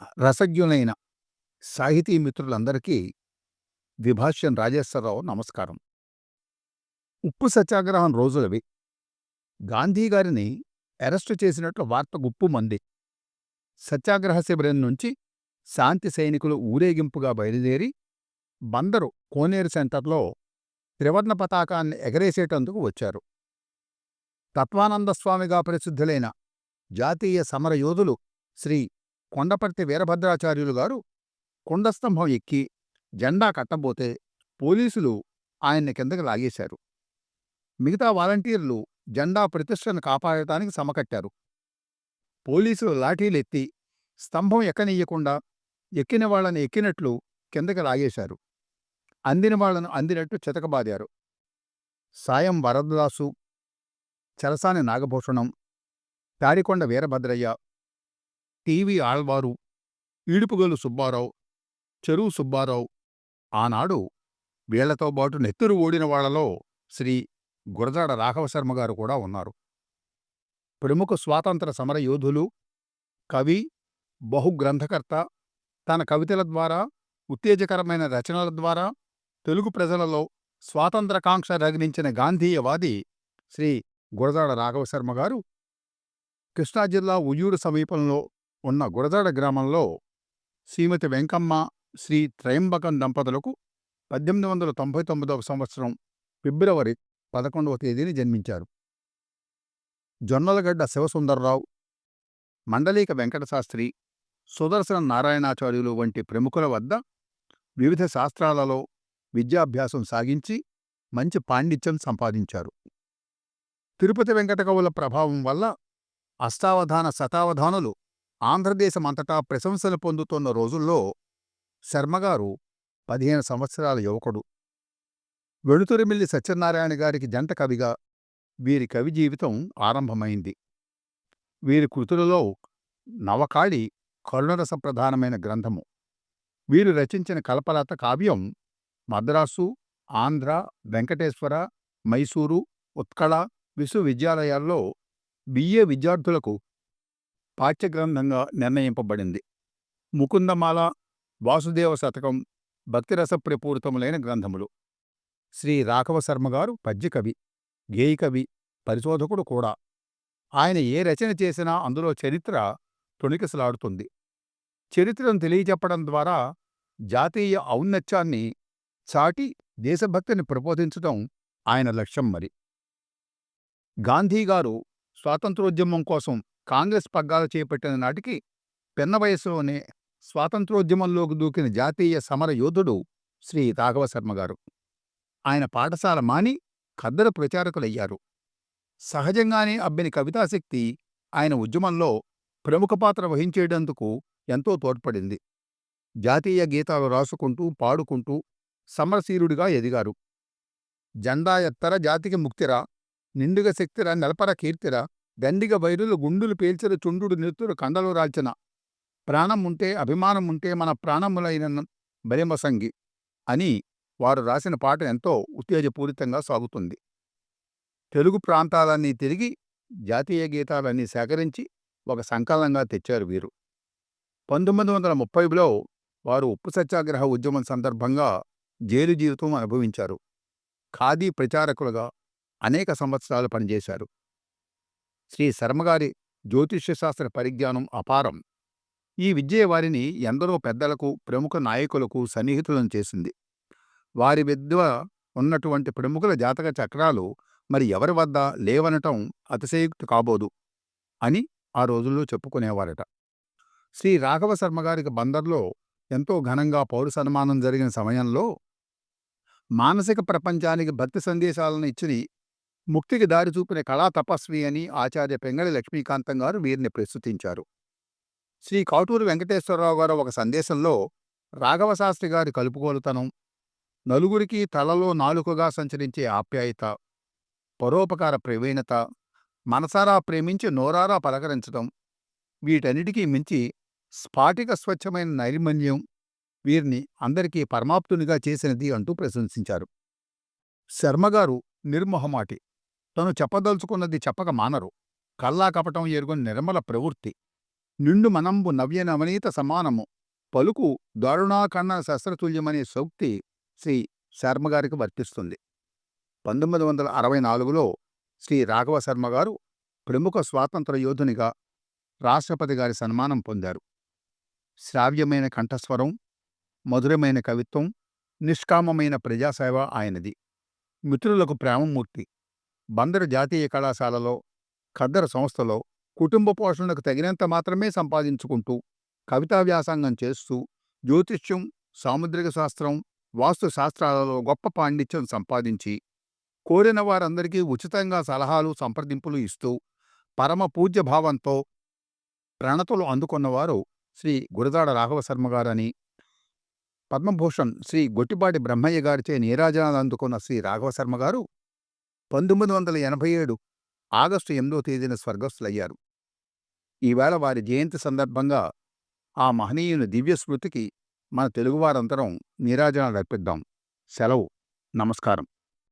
రసజ్ఞులైన సాహితీ మిత్రులందరికీ విభాష్యం రాజేశ్వరరావు నమస్కారం. ఉప్పు సత్యాగ్రహం రోజులవి. గాంధీ గారిని అరెస్టు చేసినట్లు వార్త గుప్పుమంది సత్యాగ్రహ శిబిరం నుంచి శాంతి సైనికులు ఊరేగింపుగా బయలుదేరి బందరు కోనేరు సెంటర్లో త్రివర్ణ పతాకాన్ని ఎగరేసేటందుకు వచ్చారు. తత్వానందస్వామిగా ప్రసిద్ధులైన జాతీయ సమరయోధులు శ్రీ కొండపర్తి వీరభద్రాచార్యులు గారు కొండస్తంభం ఎక్కి జెండా కట్టబోతే పోలీసులు ఆయన్ని కిందకి లాగేశారు. మిగతా వాలంటీర్లు జెండా ప్రతిష్టను కాపాడటానికి సమకట్టారు. పోలీసులు లాఠీలెత్తి స్తంభం ఎక్కనియ్యకుండా ఎక్కిన వాళ్ళని ఎక్కినట్లు కిందకి లాగేశారు. అందిన వాళ్ళను అందినట్టు చితకబాదారు. సాయం వరదదాసు చలసాని నాగభూషణం తాడికొండ వీరభద్రయ్య టీవీ ఆళ్వారు ఈడుపుగలు సుబ్బారావు చెరువు సుబ్బారావు ఆనాడు వీళ్ళతో పాటు నెత్తురు ఓడిన వాళ్ళలో శ్రీ గురజాడ రాఘవశర్మ గారు కూడా ఉన్నారు. ప్రముఖ స్వాతంత్ర సమర యోధులు కవి బహుగ్రంథకర్త తన కవితల ద్వారా ఉత్తేజకరమైన రచనల ద్వారా తెలుగు ప్రజలలో స్వాతంత్రకాంక్ష రగిలించిన గాంధీయవాది శ్రీ గురజాడ రాఘవశర్మ గారు కృష్ణా జిల్లా ఉయ్యూరు సమీపంలో ఉన్న గురజాడ గ్రామంలో శ్రీమతి వెంకమ్మ శ్రీ త్రయంబకం దంపతులకు పద్దెనిమిది వందల తొంభై తొమ్మిదవ సంవత్సరం ఫిబ్రవరి పదకొండవ తేదీని జన్మించారు. జొన్నలగడ్డ శివసుందర్రావు మండలీక వెంకటశాస్త్రి సుదర్శన నారాయణాచార్యులు వంటి ప్రముఖుల వద్ద వివిధ శాస్త్రాలలో విద్యాభ్యాసం సాగించి మంచి పాండిత్యం సంపాదించారు. తిరుపతి వెంకటకవుల ప్రభావం వల్ల అష్టావధాన శతావధానులు ఆంధ్రదేశమంతటా ప్రశంసలు పొందుతున్న రోజుల్లో శర్మగారు పదిహేను సంవత్సరాల యువకుడు. వెడుతురిమిల్లి సత్యనారాయణ గారికి జంట కవిగా వీరి కవి జీవితం ఆరంభమైంది. వీరి కృతులలో నవకాళి కరుణరస ప్రధానమైన గ్రంథము. వీరు రచించిన కల్పలత కావ్యం మద్రాసు ఆంధ్ర వెంకటేశ్వర మైసూరు ఉత్కళ విశ్వవిద్యాలయాల్లో బిఏ విద్యార్థులకు పాఠ్యగ్రంథంగా నిర్ణయింపబడింది. ముకుందమాల వాసుదేవ శతకం భక్తిరసప్రపూరితములైన గ్రంథములు. శ్రీ రాఘవ శర్మగారు పద్యకవి గేయకవి పరిశోధకుడు కూడా. ఆయన ఏ రచన చేసినా అందులో చరిత్ర తొణికిసలాడుతుంది. చరిత్రను తెలియచెప్పడం ద్వారా జాతీయ ఔన్నత్యాన్ని చాటి దేశభక్తిని ప్రబోధించటం ఆయన లక్ష్యం మరి. గాంధీగారు స్వాతంత్రోద్యమం కోసం కాంగ్రెస్ పగ్గాలు చేపట్టిన నాటికి పిన్న వయసులోనే స్వాతంత్రోద్యమంలోకి దూకిన జాతీయ సమర యోధుడు శ్రీ రాఘవ శర్మగారు ఆయన పాఠశాల మాని ఖద్దర ప్రచారకులయ్యారు. సహజంగానే అబ్బిని కవితాశక్తి ఆయన ఉద్యమంలో ప్రముఖ పాత్ర వహించేటందుకు ఎంతో తోడ్పడింది. జాతీయ గీతాలు రాసుకుంటూ పాడుకుంటూ సమరశీరుడిగా ఎదిగారు. జెండా ఎత్తర జాతికి ముక్తిరా నిండుగ శక్తిరా నెలపర కీర్తిరా దండిగ వైరులు గుండులు పేల్చిన చుండుడు నెత్తురు కండలు రాల్చిన ప్రాణం ఉంటే అభిమానం ఉంటే మన ప్రాణములైన బలిమసంగి అని వారు రాసిన పాట ఎంతో ఉత్తేజపూరితంగా సాగుతుంది. తెలుగు ప్రాంతాలన్నీ తిరిగి జాతీయ గీతాలన్నీ సేకరించి ఒక సంకలనంగా తెచ్చారు వీరు. పంతొమ్మిది వందల ముప్పైలో వారు ఉప్పు సత్యాగ్రహ ఉద్యమం సందర్భంగా జైలు జీవితం అనుభవించారు. ఖాదీ ప్రచారకులుగా అనేక సంవత్సరాలు పనిచేశారు. శ్రీ శర్మగారి జ్యోతిష్యశాస్త్ర పరిజ్ఞానం అపారం. ఈ విద్య వారిని ఎందరో పెద్దలకు ప్రముఖ నాయకులకు సన్నిహితులను చేసింది. వారి విద్య ఉన్నటువంటి ప్రముఖుల జాతక చక్రాలు మరి ఎవరి వద్ద లేవనటం అతిశయోక్తి కాబోదు అని ఆ రోజుల్లో చెప్పుకునేవారట. శ్రీ రాఘవ శర్మగారికి బందర్లో ఎంతో ఘనంగా పౌర సన్మానం జరిగిన సమయంలో మానసిక ప్రపంచానికి భక్తి సందేశాలను ఇచ్చి ముక్తికి దారి చూపిన కళా తపస్వి అని ఆచార్య పెంగళి లక్ష్మీకాంతం గారు వీరిని ప్రస్తుతించారు. శ్రీ కాటూరు వెంకటేశ్వరరావు గారు ఒక సందేశంలో రాఘవశాస్త్రి గారి కలుపుకోలుతనం నలుగురికి తలలో నాలుకగా సంచరించే ఆప్యాయత పరోపకార ప్రవీణత మనసారా ప్రేమించి నోరారా పలకరించడం వీటన్నిటికీ మించి స్ఫాటిక స్వచ్ఛమైన నైర్మల్యం వీరిని అందరికీ పరమాప్తునిగా చేసినది అంటూ ప్రశంసించారు. శర్మగారు నిర్మొహమాటి తను చెప్పదలుచుకున్నది చెప్పక మానరు. కల్లా కపటం ఎరుగుని నిర్మల ప్రవృత్తి. నిండు మనంబు నవ్యనవనీత సమానము పలుకు దారుణాకన్న శస్త్రతుల్యమనే సూక్తి శ్రీ శర్మగారికి వర్తిస్తుంది. పంతొమ్మిది వందల అరవై నాలుగులో శ్రీ రాఘవ శర్మ గారు ప్రముఖ స్వాతంత్ర యోధునిగా రాష్ట్రపతి గారి సన్మానం పొందారు. శ్రావ్యమైన కంఠస్వరం మధురమైన కవిత్వం నిష్కామమైన ప్రజాసేవ ఆయనది. మిత్రులకు ప్రేమమూర్తి. బందరు జాతీయ కళాశాలలో ఖద్దరు సంస్థలో కుటుంబ పోషణకు తగినంత మాత్రమే సంపాదించుకుంటూ కవితా వ్యాసంగం చేస్తూ జ్యోతిష్యం సాముద్రిక శాస్త్రం వాస్తు శాస్త్రాలలో గొప్ప పాండిత్యం సంపాదించి కోరిన వారందరికీ ఉచితంగా సలహాలు సంప్రదింపులు ఇస్తూ పరమ పూజ్య భావంతో ప్రణతులు అందుకున్నవారు శ్రీ గురదాడ రాఘవ శర్మ గారని పద్మభూషణ్ శ్రీ గొట్టిపాటి బ్రహ్మయ్య గారిచే నీరాజనాలు అందుకున్న శ్రీ రాఘవ శర్మ గారు పంతొమ్మిది వందల ఎనభై ఏడు ఆగస్టు ఎనిమిదో తేదీన స్వర్గస్థులయ్యారు. ఈవేళ వారి జయంతి సందర్భంగా ఆ మహనీయుని దివ్య స్మృతికి మన తెలుగువారంతరం నీరాజనాలు అర్పిద్దాం. సెలవు. నమస్కారం.